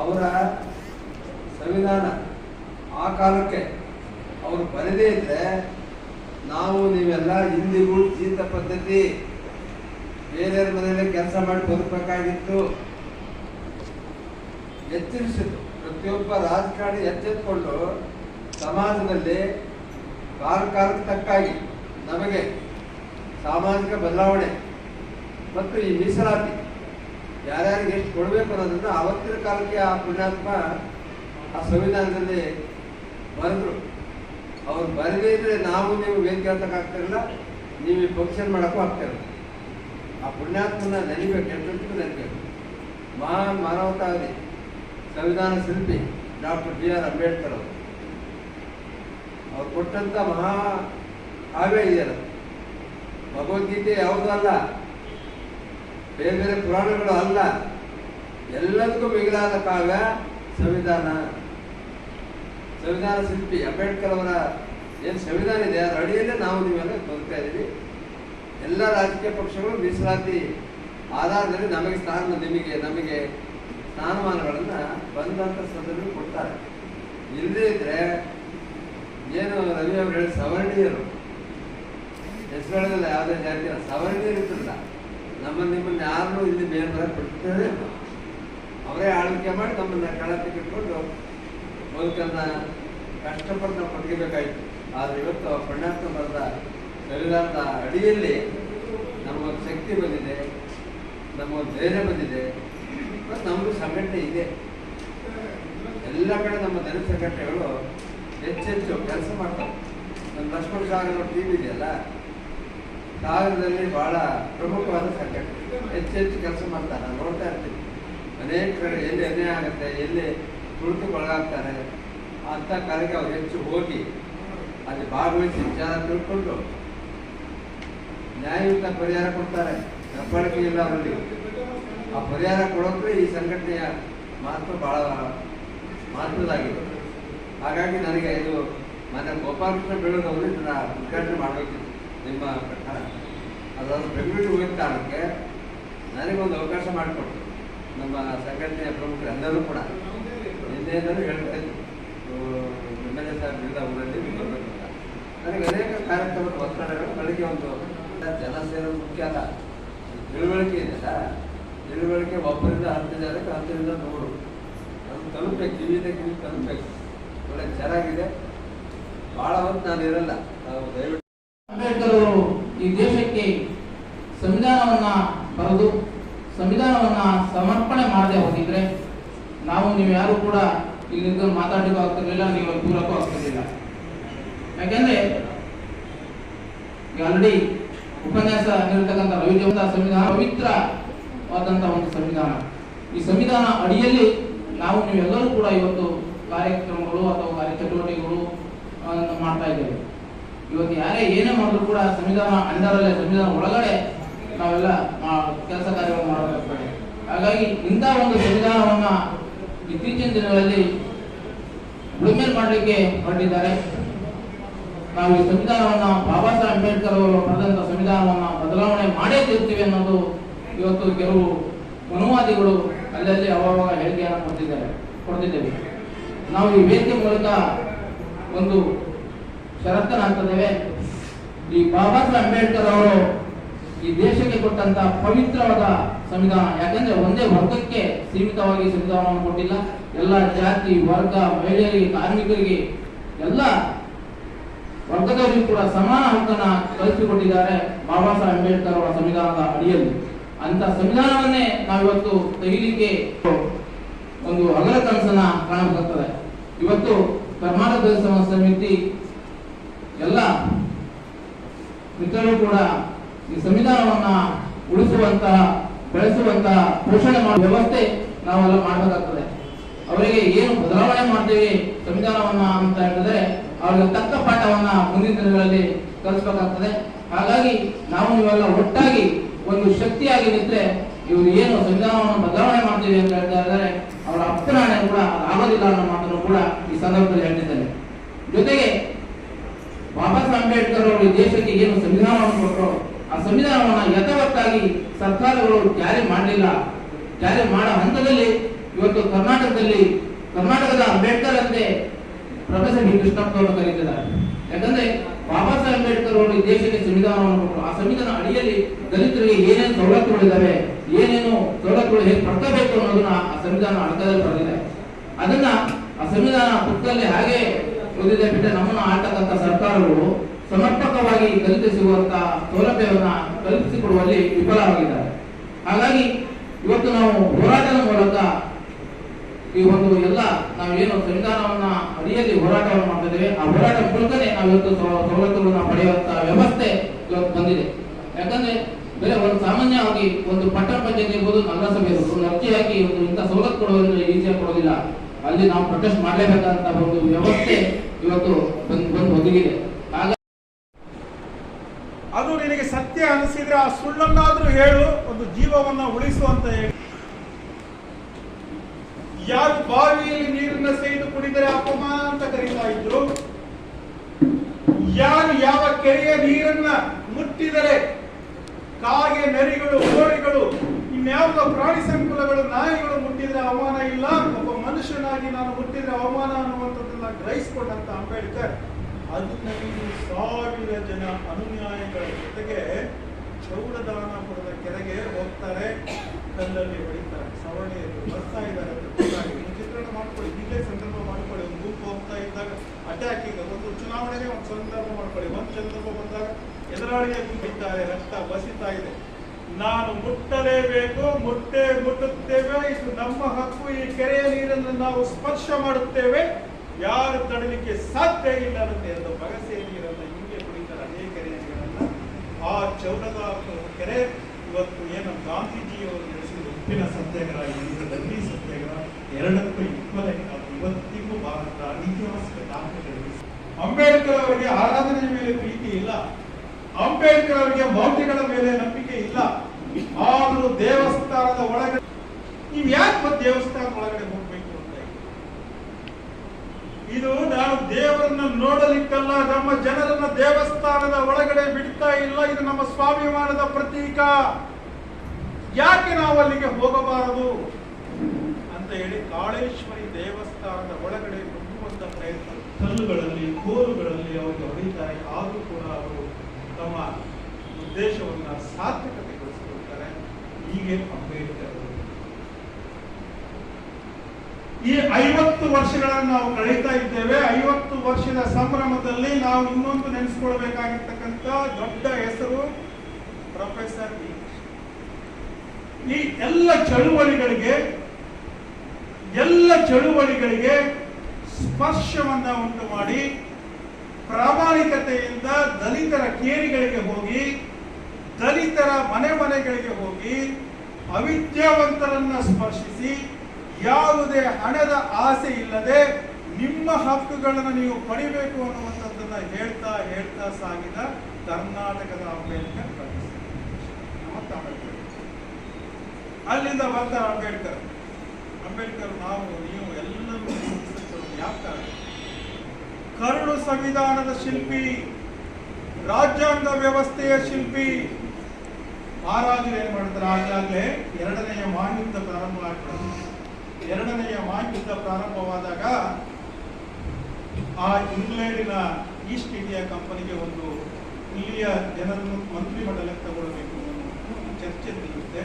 ಅವರ ಸಂವಿಧಾನ ಆ ಕಾಲಕ್ಕೆ ಅವರು ಬರದೇ ಇದ್ರೆ ನಾವು ನೀವೆಲ್ಲ ಇಂದಿಗೂ ಜೀತ ಪದ್ಧತಿ ಬೇರೆಯವ್ರ ಮನೆಯಲ್ಲೇ ಕೆಲಸ ಮಾಡಿ ಬದುಕಬೇಕಾಗಿತ್ತು. ಎಚ್ಚರಿಸಿತು ಪ್ರತಿಯೊಬ್ಬ ರಾಜಕಾರಣಿ ಎಚ್ಚೆತ್ಕೊಂಡು ಸಮಾಜದಲ್ಲಿ ಕಾಲ ಕಾಲಕ್ಕೆ ತಕ್ಕಾಗಿ ನಮಗೆ ಸಾಮಾಜಿಕ ಬದಲಾವಣೆ ಮತ್ತು ಈ ಮೀಸಲಾತಿ ಯಾರ್ಯಾರಿಗೆ ಎಷ್ಟು ಕೊಡಬೇಕು ಅನ್ನೋದನ್ನು ಆವತ್ತಿನ ಕಾಲಕ್ಕೆ ಆ ಪುಣ್ಯಾತ್ಮ ಆ ಸಂವಿಧಾನದಲ್ಲಿ ಬರೆದ್ರು. ಅವ್ರು ಬರದೇ ಇದ್ರೆ ನಾವು ನೀವು ವೇದ ಕೇಳ್ತಕ್ಕಾಗ್ತಿರಲ್ಲ ನೀವು ಈ ಫಂಕ್ಷನ್ ಮಾಡೋಕ್ಕೂ ಆಗ್ತಿರಲಿಲ್ಲ ಆ ಪುಣ್ಯಾತ್ಮನ ನೆನಿಬೇಕು ಎಂಟು ನೆನಬೇಕು ಮಹಾನ್ ಮಾನವತಾವಾದಿ ಸಂವಿಧಾನ ಶಿಲ್ಪಿ ಡಾಕ್ಟರ್ ಬಿ ಆರ್ ಅಂಬೇಡ್ಕರ್ ಅವರು. ಅವ್ರು ಕೊಟ್ಟಂತ ಮಹಾ ಹಾವೇ ಇದೆಯಲ್ಲ. ಭಗವದ್ಗೀತೆ ಯಾವುದೂ ಅಲ್ಲ. ಬೇರೆ ಬೇರೆ ಪುರಾಣಗಳು ಅಲ್ಲ. ಎಲ್ಲದಕ್ಕೂ ಮಿಗಿಲಾದ ಕಾವ್ಯ ಸಂವಿಧಾನ. ಸಂವಿಧಾನ ಶಿಲ್ಪಿ ಅಂಬೇಡ್ಕರ್ ಅವರ ಏನು ಸಂವಿಧಾನ ಇದೆ? ಅದರ ಅಡಿಯಲ್ಲೇ ನಾವು ನೀವೆಲ್ಲ ಬದುಕ್ತಾ ಇದ್ದೀವಿ. ಎಲ್ಲ ರಾಜಕೀಯ ಪಕ್ಷಗಳು ಮೀಸಲಾತಿ ಆಧಾರದಲ್ಲಿ ನಮಗೆ ಸ್ಥಾನ, ನಿಮಗೆ, ನಮಗೆ ಸ್ಥಾನಮಾನಗಳನ್ನು ಬಂದಂಥ ಸದನ ಕೊಡ್ತಾರೆ. ಇಲ್ಲದೇ ಇದ್ರೆ ಏನು ರವಿ ಅವರು ಹೇಳಿ ಸವರ್ಣೀಯರು? ಹೆಸರುಗಳಿಲ್ಲ ಯಾವುದೇ ಜಾತಿಯ ಸವರ್ಣೀಯರು ಇರ್ತಿಲ್ಲ ನಮ್ಮ ನಿಮ್ಮನ್ನ ಯಾರನ್ನೂ ಇಲ್ಲಿ ಮೇಲೆ ಬರಕ್ಕೆ ಇಲ್ಲ. ಅವರೇ ಆಳ್ವಿಕೆ ಮಾಡಿ ನಮ್ಮನ್ನ ಕಳತಿ ಇಟ್ಕೊಂಡು ಬದುಕನ್ನ ಕಷ್ಟಪಟ್ಟು ನಾವು ಪಡ್ಕೋಬೇಕಾಯ್ತು. ಆದರೆ ಇವತ್ತು ಪುಣ್ಯಾತ್ಮ ಬರೆದ ಸಂವಿಧಾನದ ಅಡಿಯಲ್ಲಿ ನಮಗೊಂದು ಶಕ್ತಿ ಬಂದಿದೆ, ನಮಗೊಂದು ಧೈರ್ಯ ಬಂದಿದೆ. ಮತ್ತು ನಮಗೂ ಸಂಘಟನೆ ಇದೆ. ಎಲ್ಲ ಕಡೆ ನಮ್ಮ ದಲಿತ ಸಂಘಟನೆಗಳು ಹೆಚ್ಚೆಚ್ಚು ಕೆಲಸ ಮಾಡ್ತಾರೆ. ನಮ್ಮ ಲಕ್ಷ್ಮಣ ಸಾಗರ ಟಿ ವಿ ಇದೆಯಲ್ಲ ಸಾಗರದಲ್ಲಿ ಬಹಳ ಪ್ರಮುಖವಾದ ಸಂಘಟನೆ ಹೆಚ್ಚೆಚ್ಚು ಕೆಲಸ ಮಾಡ್ತಾರೆ ನಾನು ನೋಡ್ತಾ ಇರ್ತೀನಿ ಅನೇಕ ಕಡೆ ಎಲ್ಲಿ ಅನ್ಯಾಯ ಆಗುತ್ತೆ, ಎಲ್ಲಿ ಕುಳಿತುಕೊಳಗಾಗ್ತಾರೆ ಅಂಥ ಕಾಲಕ್ಕೆ ಅವ್ರು ಹೆಚ್ಚು ಹೋಗಿ ಅಲ್ಲಿ ಭಾಗವಹಿಸಿ ವಿಚಾರ ತಿಳ್ಕೊಂಡು ನ್ಯಾಯಯುತ ಪರಿಹಾರ ಕೊಡ್ತಾರೆ. ದಬ್ಬಾಳಿಕೆ ಇಲ್ಲ ಅವರಲ್ಲಿ. ಆ ಪರಿಹಾರ ಕೊಡೋದ್ರೆ ಈ ಸಂಘಟನೆಯ ಮಹತ್ವ ಬಹಳ ಮಹತ್ವದಾಗಿದೆ ಹಾಗಾಗಿ ನನಗೆ ಇದು ಮನೆ ಗೋಪಾಲಕೃಷ್ಣ ಬೆಳೆದವರು ಇದನ್ನ ಉದ್ಘಾಟನೆ ಮಾಡಬೇಕಿತ್ತು ನಿಮ್ಮ ಪ್ರಕಾರ ಅದಾದ್ರು ಬೆಂಗಳೂರು ಹೋಗಿದ್ದ ಕಾರಣಕ್ಕೆ ನನಗೊಂದು ಅವಕಾಶ ಮಾಡಿಕೊಟ್ಟು ನಮ್ಮ ಸಂಘಟನೆಯ ಪ್ರಮುಖರು ಎಲ್ಲರೂ ಕೂಡ. ನಿನ್ನೆಯಿಂದಲೂ ಹೇಳ್ತಾ ಇದ್ರು. ಎಂ ಎಲ್ ಎ ಸಾಹೇಬ್ ಇಲ್ಲ ಊರಲ್ಲಿ ಬರ್ಬೇಕು ನನಗೆ ಅನೇಕ ಕಾರ್ಯಕ್ರಮದ ಒತ್ತಡಗಳು, ಬೆಳಗ್ಗೆ ಒಂದು ಜನ ಸೇರೋದು ಮುಖ್ಯ ಅಲ್ಲ. ತಿಳುವಳಿಕೆ ಇದೆಯಲ್ಲ ತಿಳುವಳಿಕೆ ಒಬ್ಬರಿಂದ ಹತ್ತು ಜನಕ್ಕೆ ಹತ್ತರಿಂದ ನೂರು. ಅದು ತಲುಪಬೇಕು ಕಿವಿಯಿಂದ ಕಿವಿ ತಲುಪಬೇಕು. ಒಳ್ಳೆ, ಚೆನ್ನಾಗಿದೆ. ಭಾಳ ಹೊತ್ತು ನಾನು ಇರಲ್ಲ. ನಾವು ದಯವಿಟ್ಟು ಅಂಬೇಡ್ಕರ್ ಈ ದೇಶಕ್ಕೆ ಸಂವಿಧಾನವನ್ನ ಬರೆದು, ಸಂವಿಧಾನವನ್ನ ಸಮರ್ಪಣೆ ಮಾಡದೆ ಹೋಗಿದ್ರೆ ನಾವು ನೀವು ಯಾರು ಕೂಡ ಇಲ್ಲಿ ಮಾತಾಡಿಕೂ ಆಗ್ತಿರ್ಲಿಲ್ಲ, ನೀವು ದೂರಕ್ಕೂ ಆಗ್ತಿರ್ಲಿಲ್ಲ. ಯಾಕೆಂದ್ರೆ ಆಲ್ರೆಡಿ ಉಪನ್ಯಾಸ ನೀಡಿರ್ತಕ್ಕಂಥ ರವಿಜವಂತ ಸಂವಿಧಾನ ಪವಿತ್ರವಾದಂಥ ಒಂದು ಸಂವಿಧಾನ. ಈ ಸಂವಿಧಾನ ಅಡಿಯಲ್ಲಿ ನಾವು ನೀವೆಲ್ಲರೂ ಕೂಡ ಇವತ್ತು ಕಾರ್ಯಕ್ರಮಗಳು ಅಥವಾ ಕಾರ್ಯಚಟುವಟಿಕೆಗಳು ಅನ್ನು ಮಾಡ್ತಾ ಇದ್ದೇವೆ. ಇವತ್ತು ಯಾರೇ ಏನೇ ಮಾಡಿದ್ರು ಕೂಡ ಸಂವಿಧಾನ ಅಂಡರಲ್ಲೇ ಸಂವಿಧಾನ ಒಳಗಡೆ ನಾವೆಲ್ಲ ಕೆಲಸ ಕಾರ್ಯವನ್ನು ಮಾಡಬೇಕಾಗ್ತದೆ ಹಾಗಾಗಿ ಇಂಥ ಒಂದು ಸಂವಿಧಾನವನ್ನ ಇತ್ತೀಚಿನ ದಿನಗಳಲ್ಲಿ ಉಳುಮೆ ಮಾಡಲಿಕ್ಕೆ ಹೊರಟಿದ್ದಾರೆ. ನಾವು ಈ ಸಂವಿಧಾನವನ್ನು ಬಾಬಾ ಸಾಹೇಬ್ ಅಂಬೇಡ್ಕರ್ ಅವರು ಪಡೆದಂಥ ಸಂವಿಧಾನವನ್ನ ಬದಲಾವಣೆ ಮಾಡೇ ತೀರ್ತೀವಿ ಅನ್ನೋದು ಇವತ್ತು ಕೆಲವು ಮನುವಾದಿಗಳು ಅಲ್ಲಲ್ಲಿ ಅವಾಗ ಹೇಳಿಕೆಯನ್ನು ಕೊಡ್ತಿದ್ದಾರೆ, ಕೊಡ್ತಿದ್ದೇವೆ. ನಾವು ಈ ವೇದಿಕೆ ಮೂಲಕ ಒಂದು ಷರತ್ತನ್ನು ಹಾಕ್ತಿದ್ದೇವೆ ಈ ಬಾಬಾ ಸಾಹೇಬ್ ಅಂಬೇಡ್ಕರ್ ಅವರು ಈ ದೇಶಕ್ಕೆ ಕೊಟ್ಟಂತ ಪವಿತ್ರವಾದ ಸಂವಿಧಾನ. ಯಾಕಂದ್ರೆ ಒಂದೇ ವರ್ಗಕ್ಕೆ ಸೀಮಿತವಾಗಿ ಸಂವಿಧಾನವನ್ನು ಕೊಟ್ಟಿಲ್ಲ. ಎಲ್ಲ ಜಾತಿ, ವರ್ಗ, ಮಹಿಳೆಯರಿಗೆ, ಕಾರ್ಮಿಕರಿಗೆ ಎಲ್ಲ ವರ್ಗದವರಿಗೂ ಕೂಡ ಸಮಾನ ಹಕ್ಕನ್ನ ಕಲಿಸಿಕೊಟ್ಟಿದ್ದಾರೆ ಬಾಬಾ ಸಾಹೇಬ್ ಅಂಬೇಡ್ಕರ್ ಅವರ ಸಂವಿಧಾನದ ಅಡಿಯಲ್ಲಿ. ಅಂತ ಸಂವಿಧಾನವನ್ನೇ ನಾವಿವತ್ತು ತೆಗಿಲಿಕ್ಕೆ ಒಂದು ಅಗಲ ಕನಸನ್ನ ಕಾಣಬೇಕಾಗ್ತದೆ. ಇವತ್ತು ಕರ್ನಾಟಕ ಸಮಿತಿ ಎಲ್ಲ ಮಿತ್ರರು ಕೂಡ ಈ ಸಂವಿಧಾನವನ್ನ ಉಳಿಸುವಂತಹ, ಬೆಳೆಸುವಂತಹ ಪೋಷಣೆ ಮಾಡುವ ವ್ಯವಸ್ಥೆ ನಾವೆಲ್ಲ ಮಾಡಬೇಕಾಗ್ತದೆ. ಅವರಿಗೆ ಏನು ಬದಲಾವಣೆ ಮಾಡ್ತೀವಿ ಸಂವಿಧಾನವನ್ನ ಅಂತ ಹೇಳಿದ್ರೆ ಅವರಿಗೆ ತಕ್ಕ ಪಾಠವನ್ನ ಮುಂದಿನ ದಿನಗಳಲ್ಲಿ ಕಲಿಸಬೇಕಾಗ್ತದೆ. ಹಾಗಾಗಿ ನಾವು ಇವೆಲ್ಲ ಒಟ್ಟಾಗಿ ಒಂದು ಶಕ್ತಿಯಾಗಿ ನಿಂತರೆ ಇವರು ಏನು ಸಂವಿಧಾನವನ್ನು ಬದಲಾವಣೆ ಮಾಡ್ತೀವಿ ಅಂತ ಹೇಳ್ತಾ ಇದ್ದಾರೆ, ಅವರ ಅಪ್ಪನಾಣೆ ಕೂಡ ಆಗೋದಿಲ್ಲ ಅನ್ನೋ ಮಾತನ್ನು ಕೂಡ ಈ ಸಂದರ್ಭದಲ್ಲಿ ಹೇಳಿದ್ದಾರೆ ಜೊತೆಗೆ ಬಾಬಾ ಅಂಬೇಡ್ಕರ್ ಅವರು ದೇಶಕ್ಕೆ ಏನು ಸಂವಿಧಾನವನ್ನು ಕೊಟ್ಟರು ಆ ಸಂವಿಧಾನವನ್ನು ಯಥಾವತ್ತಾಗಿ ಸರ್ಕಾರಗಳು ಜಾರಿ ಮಾಡಲಿಲ್ಲ. ಜಾರಿ ಮಾಡೋ ಹಂತದಲ್ಲಿ ಇವತ್ತು ಕರ್ನಾಟಕದಲ್ಲಿ, ಕರ್ನಾಟಕದ ಅಂಬೇಡ್ಕರ್ ಅಂತೆ ಪ್ರೊಫೆಸರ್ ಡಿ ಕೃಷ್ಣಪ್ಪ ಅವರು ಕರೀತಿದ್ದಾರೆ. ಯಾಕಂದ್ರೆ ಬಾಬಾ ಸಾಹೇಬ್ ಅಂಬೇಡ್ಕರ್ ಅವರು ದೇಶಕ್ಕೆ ಸಂವಿಧಾನವನ್ನು ಕೊಟ್ಟರು ಆ ಸಂವಿಧಾನ ಅಡಿಯಲ್ಲಿ ದಲಿತರಿಗೆ ಏನೇನು ಸವಲತ್ತುಗಳಿದ್ದಾವೆ ಏನೇನು ಸವಲತ್ತುಗಳು ಹೇಗೆ ಪಡ್ಕೋಬೇಕು ಅನ್ನೋದನ್ನ ಆ ಸಂವಿಧಾನ ಅಡಕದಲ್ಲಿ ಬರೆದಿದೆ. ಅದನ್ನ ಆ ಸಂವಿಧಾನ ಪುಸ್ತಕದಲ್ಲಿ ಹಾಗೆ ಓದಿದೆ ಬಿಟ್ಟರೆ ನಮ್ಮನ್ನು ಆಳ್ತಕ್ಕಂಥ ಸರ್ಕಾರಗಳು ಸಮರ್ಪಕವಾಗಿ ಕಲ್ಪಿಸುವಂತಹ ಸೌಲಭ್ಯವನ್ನು ಕಲ್ಪಿಸಿಕೊಡುವಲ್ಲಿ ವಿಫಲವಾಗಿದ್ದಾರೆ. ಹಾಗಾಗಿ ಇವತ್ತು ನಾವು ಹೋರಾಟದ ಮೂಲಕ ಈ ಒಂದು ಎಲ್ಲ ನಾವೇನು ಸಂವಿಧಾನವನ್ನ ಅಡಿಯಲ್ಲಿ ಹೋರಾಟವನ್ನು ಮಾಡ್ತಿದ್ದೇವೆ, ಆ ಹೋರಾಟ ಮೂಲಕನೇ ನಾವು ಇವತ್ತು ಸವ- ಸವಲತ್ತುಗಳನ್ನ ಪಡೆಯುವಂತ ವ್ಯವಸ್ಥೆ ಇವತ್ತು ಬಂದಿದೆ. ಯಾಕಂದ್ರೆ ಬೇರೆ ಒಂದು ಸಾಮಾನ್ಯವಾಗಿ ಒಂದು ಪಟ್ಟಣ ಪಂಚಾಯತ್ ಇರ್ಬೋದು, ನಗರಸಭೆ ಒಂದು ಅರ್ಜಿ ಹಾಕಿ ಒಂದು ಇಂಥ ಸವಲತ್ತು ಕೊಡೋದ್ರಿಂದ ಈಸಿಯಾಗಿ ಕೊಡೋದಿಲ್ಲ ಅಲ್ಲಿ ನಾವು ಪ್ರೊಟೆಸ್ಟ್ ಮಾಡಲೇಬೇಕಾದಂತಹ ಒಂದು ವ್ಯವಸ್ಥೆ ಇವತ್ತು ಬಂದು ಬಂದು ಒದಗಿದೆ. ಅದು ನಿನಗೆ ಸತ್ಯ ಅನಿಸಿದ್ರೆ ಆ ಸುಳ್ಳನ್ನಾದ್ರೂ ಹೇಳು, ಒಂದು ಜೀವವನ್ನ ಉಳಿಸು ಅಂತ ಹೇಳಿ. ಯಾರು ಬಾವಿಯಲ್ಲಿ ನೀರನ್ನ ಸೇದು ಕುಡಿದರೆ ಅಪಮಾನ ಅಂತ ಕರೀತಾ ಇದ್ರು? ಯಾರು ಯಾವ ಕೆರೆಯ ನೀರನ್ನ ಮುಟ್ಟಿದರೆ ಕಾಗೆ ನರಿಗಳು ಕೋಳಿಗಳು ಇನ್ಯಾವುದೋ ಪ್ರಾಣಿ ಸಂಕುಲಗಳು, ನಾಯಿಗಳು ಮುಟ್ಟಿದ್ರೆ ಅವಮಾನ ಇಲ್ಲ, ಒಬ್ಬ ಮನುಷ್ಯನಾಗಿ ನಾನು ಮುಟ್ಟಿದ್ರೆ ಅವಮಾನ ಅನ್ನುವಂಥದ್ದನ್ನ ಗ್ರಹಿಸಿಕೊಂಡಂತ ಅಂಬೇಡ್ಕರ್ ನೀವು ಸಾವಿರ ಜನ ಅನುಯಾಯಿಗಳ ಜೊತೆಗೆ ಚೌಡದಾನಪುರದ ಕೆರೆಗೆ ಹೋಗ್ತಾರೆ, ಕಲ್ಲಲ್ಲಿ ಹೊಡಿತಾರೆ, ಸವರ್ಣಿಯಲ್ಲಿ ಬರ್ತಾ ಇದ್ದಾರೆ ಚಿತ್ರಣ ಮಾಡ್ಕೊಳ್ಳಿ, ಹೀಗೆ ಸಂದರ್ಭ ಮಾಡ್ಕೊಳ್ಳಿ, ಒಂದು ಗುಂಪು ಹೋಗ್ತಾ ಇದ್ದಾಗ ಅಟ್ಯಾಕಿಂಗ್ ಒಂದು ಚುನಾವಣೆಗೆ ಒಂದು ಸಂದರ್ಭ ಮಾಡ್ಕೊಳ್ಳಿ, ಒಂದು ಸಂದರ್ಭ ಬಂದಾಗ ಎದುರಾಳಿಗೆ ಗುಂಪಿದ್ದಾರೆ ರಕ್ತ ಬಸಿತಾ ಇದೆ. ನಾನು ಮುಟ್ಟಲೇಬೇಕು, ಮುಟ್ಟೆ ಮುಟ್ಟುತ್ತೇವೆ. ಇದು ನಮ್ಮ ಹಕ್ಕು. ಈ ಕೆರೆಯ ನೀರನ್ನು ನಾವು ಸ್ಪರ್ಶ ಮಾಡುತ್ತೇವೆ. ಯಾರು ತಡಲಿಕ್ಕೆ ಸಾಧ್ಯ ಇಲ್ಲ ಅನ್ನತ್ತೆ ಎಂದು ಬಗಸೆ ನೀರನ್ನು ಹಿಂಗೆ ಕುಡಿತಾರೆ ಅದೇ ಕೆರೆಯ ನೀರನ್ನು. ಆ ಚೌಡದ ಕೆರೆ. ಇವತ್ತು ಏನು ಗಾಂಧೀಜಿಯವರು ನಡೆಸಿದ ಉಪ್ಪಿನ ಸತ್ಯಾಗ್ರಹ ದಂಡಿ ಸತ್ಯಾಗ್ರಹ. ಎರಡಕ್ಕೂ ಇಕ್ವಲ್ ಇವತ್ತಿಗೂ ಭಾರತ ಐತಿಹಾಸಿಕ ದಾಖಲೆಗಳು ಅಂಬೇಡ್ಕರ್ ಅವರಿಗೆ ಆರಾಧನೆಯ ಮೇಲೆ ಪ್ರೀತಿ ಇಲ್ಲ. ಅಂಬೇಡ್ಕರ್ ಅವರಿಗೆ ಮೌಲ್ಯಗಳ ಮೇಲೆ ಇಲ್ಲ. ಆದರೂ ದೇವಸ್ಥಾನದ ಒಳಗಡೆ ನೀವು ಯಾಕೆ ದೇವಸ್ಥಾನದ ಒಳಗಡೆ ಹೋಗ್ಬೇಕು ಅಂತ ಇದು ನಾವು ದೇವರನ್ನ ನೋಡಲಿಕ್ಕಲ್ಲ, ನಮ್ಮ ಜನರನ್ನ ದೇವಸ್ಥಾನದ ಒಳಗಡೆ ಬಿಡ್ತಾ ಇಲ್ಲ. ಇದು ನಮ್ಮ ಸ್ವಾಭಿಮಾನದ ಪ್ರತೀಕ. ಯಾಕೆ ನಾವು ಅಲ್ಲಿಗೆ ಹೋಗಬಾರದು? ಅಂತ ಹೇಳಿ ಕಾಳೇಶ್ವರಿ ದೇವಸ್ಥಾನದ ಒಳಗಡೆ ನುಗ್ಗುವಂತ ಪ್ರಯತ್ನ ಕಲ್ಲುಗಳಲ್ಲಿ, ಕೋಲುಗಳಲ್ಲಿ ಅವರು ಹೊಡಿತಾರೆ. ಆದರೂ ಕೂಡ ಅವರು ತಮ್ಮ ಉದ್ದೇಶವನ್ನ ಸಾರ್ಥಕತೆಗೊಳಿಸಿಕೊಳ್ತಾರೆ ಹೀಗೆ ಅಂಬೇಡ್ಕರ್ ಈ ಐವತ್ತು ವರ್ಷಗಳನ್ನು ನಾವು ಕಳೀತಾ ಇದ್ದೇವೆ. ಐವತ್ತು ವರ್ಷದ ಸಂಭ್ರಮದಲ್ಲಿ ನಾವು ಇನ್ನೊಂದು ನೆನೆಸ್ಕೊಳ್ಬೇಕಾಗಿರ್ತಕ್ಕಂಥ ದೊಡ್ಡ ಹೆಸರು ಪ್ರೊಫೆಸರ್ ಈ ಎಲ್ಲ ಚಳುವಳಿಗಳಿಗೆ ಎಲ್ಲ ಚಳುವಳಿಗಳಿಗೆ ಸ್ಪರ್ಶವನ್ನ ಉಂಟು ಮಾಡಿ ಪ್ರಾಮಾಣಿಕತೆಯಿಂದ ದಲಿತರ ಕೇರಿಗಳಿಗೆ ಹೋಗಿ, ದಲಿತರ ಮನೆ ಮನೆಗಳಿಗೆ ಹೋಗಿ ಅವಿದ್ಯಾವಂತರನ್ನ ಸ್ಪರ್ಶಿಸಿ, ಯಾವುದೇ ಹಣದ ಆಸೆ ಇಲ್ಲದೆ ನಿಮ್ಮ ಹಕ್ಕುಗಳನ್ನು ನೀವು ಪಡಿಬೇಕು ಅನ್ನುವಂಥದ್ದನ್ನ ಹೇಳ್ತಾ ಹೇಳ್ತಾ ಸಾಗಿದ ಕರ್ನಾಟಕದ ಅಂಬೇಡ್ಕರ್ ಅಲ್ಲಿಂದ ಬಂದ ಅಂಬೇಡ್ಕರ್. ಅಂಬೇಡ್ಕರ್, ನಾವು, ನೀವು ಎಲ್ಲರೂ ಯಾಕೆ ಕರಡು ಸಂವಿಧಾನದ ಶಿಲ್ಪಿ, ರಾಜ್ಯಾಂಗ ವ್ಯವಸ್ಥೆಯ ಶಿಲ್ಪಿ. ಮಹಾರಾಜರು ಏನು ಮಾಡಿದ್ರು? ಆಗಾಗಲೇ ಎರಡನೆಯ ಮಹಾಯುದ್ಧ ಪ್ರಾರಂಭ ಆಗ್ತದೆ ಎರಡನೆಯ ಮಹಾಯುದ್ಧ ಪ್ರಾರಂಭವಾದಾಗ ಆ ಇಂಗ್ಲೆಂಡಿನ ಈಸ್ಟ್ ಇಂಡಿಯಾ ಕಂಪನಿಗೆ ಒಂದು ಇಲ್ಲಿಯ ಜನರನ್ನು ಮಂತ್ರಿಮಂಡಲಕ್ಕೆ ತಗೊಳ್ಬೇಕು. ಚರ್ಚೆ ನಿಲ್ಲುತ್ತೆ